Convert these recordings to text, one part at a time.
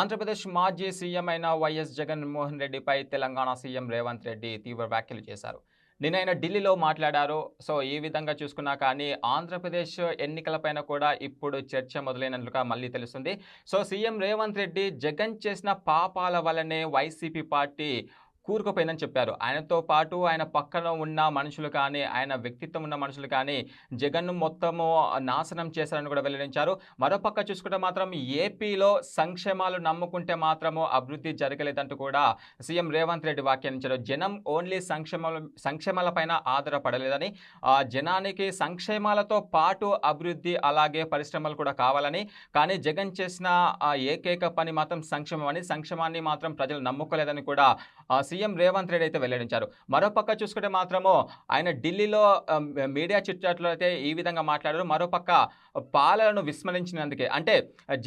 ఆంధ్రప్రదేశ్ మాజీ సీఎం అయిన వైఎస్ జగన్మోహన్ రెడ్డిపై తెలంగాణ సీఎం రేవంత్ రెడ్డి తీవ్ర వ్యాఖ్యలు చేశారు. నిన్న ఆయన ఢిల్లీలో మాట్లాడారు. సో ఈ విధంగా చూసుకున్నా కానీ ఆంధ్రప్రదేశ్ ఎన్నికలపైన కూడా ఇప్పుడు చర్చ మొదలైనట్లుగా మళ్ళీ తెలుస్తుంది. సో సీఎం రేవంత్ రెడ్డి జగన్ చేసిన పాపాల వల్లనే వైసీపీ పార్టీ కూరుకుపోయిందని చెప్పారు. ఆయనతో పాటు ఆయన పక్కన ఉన్న మనుషులు కానీ ఆయన వ్యక్తిత్వం ఉన్న మనుషులు కానీ జగన్ను మొత్తము నాశనం చేశారని కూడా వెల్లడించారు. మరోపక్క చూసుకుంటే మాత్రం ఏపీలో సంక్షేమాలు నమ్ముకుంటే మాత్రము అభివృద్ధి జరగలేదంటూ కూడా సీఎం రేవంత్ రెడ్డి వ్యాఖ్యానించారు. జనం ఓన్లీ సంక్షేమాల సంక్షేమాలపైన ఆధారపడలేదని జనానికి సంక్షేమాలతో పాటు అభివృద్ధి అలాగే పరిశ్రమలు కూడా కావాలని కానీ జగన్ చేసిన ఏకైక పని మాత్రం సంక్షేమం అని సంక్షేమాన్ని మాత్రం ప్రజలు నమ్ముకోలేదని కూడా సీఎం రేవంత్ రెడ్డి అయితే వెల్లడించారు. మరోపక్క చూసుకుంటే మాత్రము ఆయన ఢిల్లీలో మీడియా చిట్చాట్లో అయితే ఈ విధంగా మాట్లాడారు. మరోపక్క పాలనను విస్మరించినందుకే. అంటే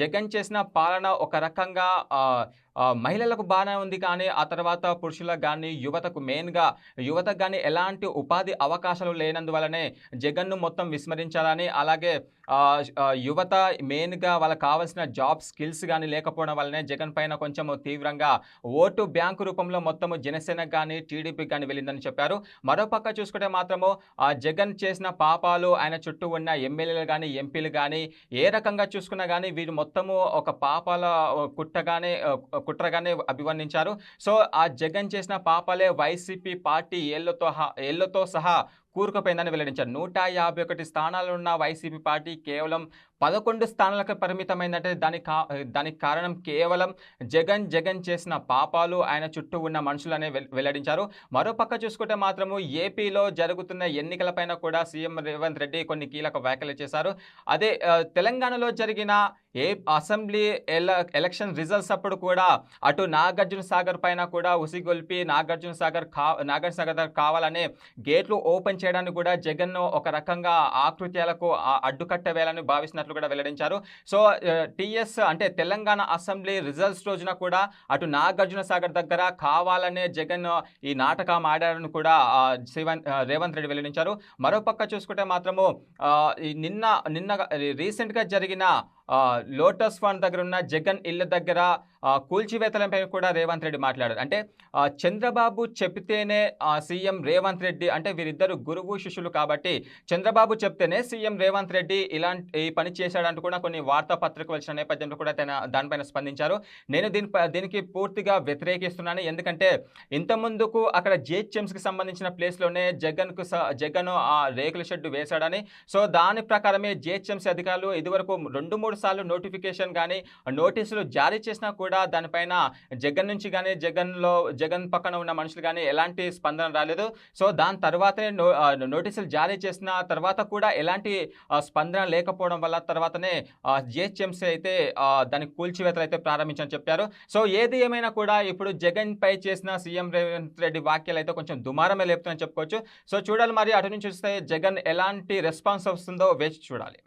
జగన్ చేసిన పాలన ఒక రకంగా మహిళలకు బాగానే ఉంది కానీ ఆ తర్వాత పురుషులకు కానీ యువతకు మెయిన్గా యువతకు కానీ ఎలాంటి ఉపాధి అవకాశాలు లేనందువలనే జగన్ను మొత్తం విస్మరించాలని అలాగే యువత మెయిన్గా వాళ్ళకి కావాల్సిన జాబ్ స్కిల్స్ కానీ లేకపోవడం వల్లనే జగన్ పైన కొంచెం తీవ్రంగా ఓటు బ్యాంకు రూపంలో మొత్తము జనసేనకు కానీ టీడీపీకి కానీ వెళ్ళిందని చెప్పారు. మరోపక్క చూసుకుంటే మాత్రము జగన్ చేసిన పాపాలు ఆయన చుట్టూ ఉన్న ఎమ్మెల్యేలు కానీ ఎంపీలు కానీ ఏ రకంగా చూసుకున్నా కానీ వీరు మొత్తము ఒక పాపాల కుట్టగానే కుట్రగానే అభివర్ణించారు. సో ఆ జగన్ చేసిన పాపాలే వైసీపీ పార్టీ ఏళ్ళతో హా- ఏళ్ళతో సహా కూరుకుపోయిందని వెల్లడించారు. నూట యాభై ఒకటి స్థానాలున్న వైసీపీ పార్టీ కేవలం పదకొండు స్థానాలకు పరిమితమైందంటే దానికి కా దానికి కారణం కేవలం జగన్ జగన్ చేసిన పాపాలు ఆయన చుట్టూ ఉన్న మనుషులనే వెల్- వెల్లడించారు. మరోపక్క చూసుకుంటే మాత్రము ఏపీలో జరుగుతున్న ఎన్నికలపైన కూడా సీఎం రేవంత్ రెడ్డి కొన్ని కీలక వ్యాఖ్యలు చేశారు. అదే తెలంగాణలో జరిగిన ఏ అసెంబ్లీ ఎలక్షన్ రిజల్ట్స్ అప్పుడు కూడా అటు నాగార్జున సాగర్ పైన కూడా ఉసిగొల్పి నాగార్జున సాగర్ కా నాగార్జున సాగర్ కావాలనే గేట్లు ఓపెన్ చేయడానికి కూడా జగన్ ఒక రకంగా ఆకృత్యాలకు ఆ- అడ్డుకట్ట వేయాలని భావిస్తున్నట్లు కూడా వెల్లడించారు. సో టిఎస్ అంటే తెలంగాణ అసెంబ్లీ రిజల్ట్స్ రోజున కూడా అటు నాగార్జున సాగర్ దగ్గర కావాలనే జగన్ ఈ నాటకం ఆడారని కూడా ఆ, రేవంత్ రెడ్డి వెల్లడించారు. మరోపక్క చూసుకుంటే మాత్రము నిన్న నిన్న రీసెంట్గా జరిగిన లోటస్ ఫండ్ దగ్గర ఉన్న జగన్ ఇళ్ళ దగ్గర కూల్చివేతలపై కూడా రేవంత్ రెడ్డి మాట్లాడారు. అంటే చంద్రబాబు చెబితేనే సీఎం రేవంత్ రెడ్డి అంటే వీరిద్దరు గురువు శిష్యులు కాబట్టి చంద్రబాబు చెప్తేనే సీఎం రేవంత్ రెడ్డి ఇలాంటి ఈ పని చేశాడంటూ కూడా కొన్ని వార్తాపత్రికలు వచ్చిన నేపథ్యంలో కూడా తన దానిపైన స్పందించారు. నేను దీని దీనికి పూర్తిగా వ్యతిరేకిస్తున్నాను. ఎందుకంటే ఇంత ముందుకు అక్కడ జిహెచ్ఎంసీకి సంబంధించిన ప్లేస్లోనే జగన్కు స- జగన్ ఆ రేకుల షెడ్ వేశాడని. సో దాని ప్రకారమే జిహెచ్ఎంసీ అధికారులు ఇదివరకు రెండు మూడు సార్లు నోటిఫికేషన్ కానీ నోటీసులు జారీ చేసినా కూడా దానిపైన జగన్ నుంచి కానీ జగన్లో జగన్ పక్కన ఉన్న మనుషులు కానీ ఎలాంటి స్పందన రాలేదు. సో దాని తర్వాతనే నోటీసులు జారీ చేసిన తర్వాత కూడా ఎలాంటి స్పందన లేకపోవడం వల్ల తర్వాతనే జిహెచ్ఎంసీ అయితే దానికి కూల్చివేతలు అయితే ప్రారంభించని చెప్పారు. సో ఏది ఏమైనా కూడా ఇప్పుడు జగన్ పై చేసిన సీఎం రేవంత్ రెడ్డి వ్యాఖ్యలు అయితే కొంచెం దుమారమే లేపుతుందని చెప్పుకోవచ్చు. సో చూడాలి మరి అటు నుంచి చూస్తే జగన్ ఎలాంటి రెస్పాన్స్ వస్తుందో వేచి చూడాలి.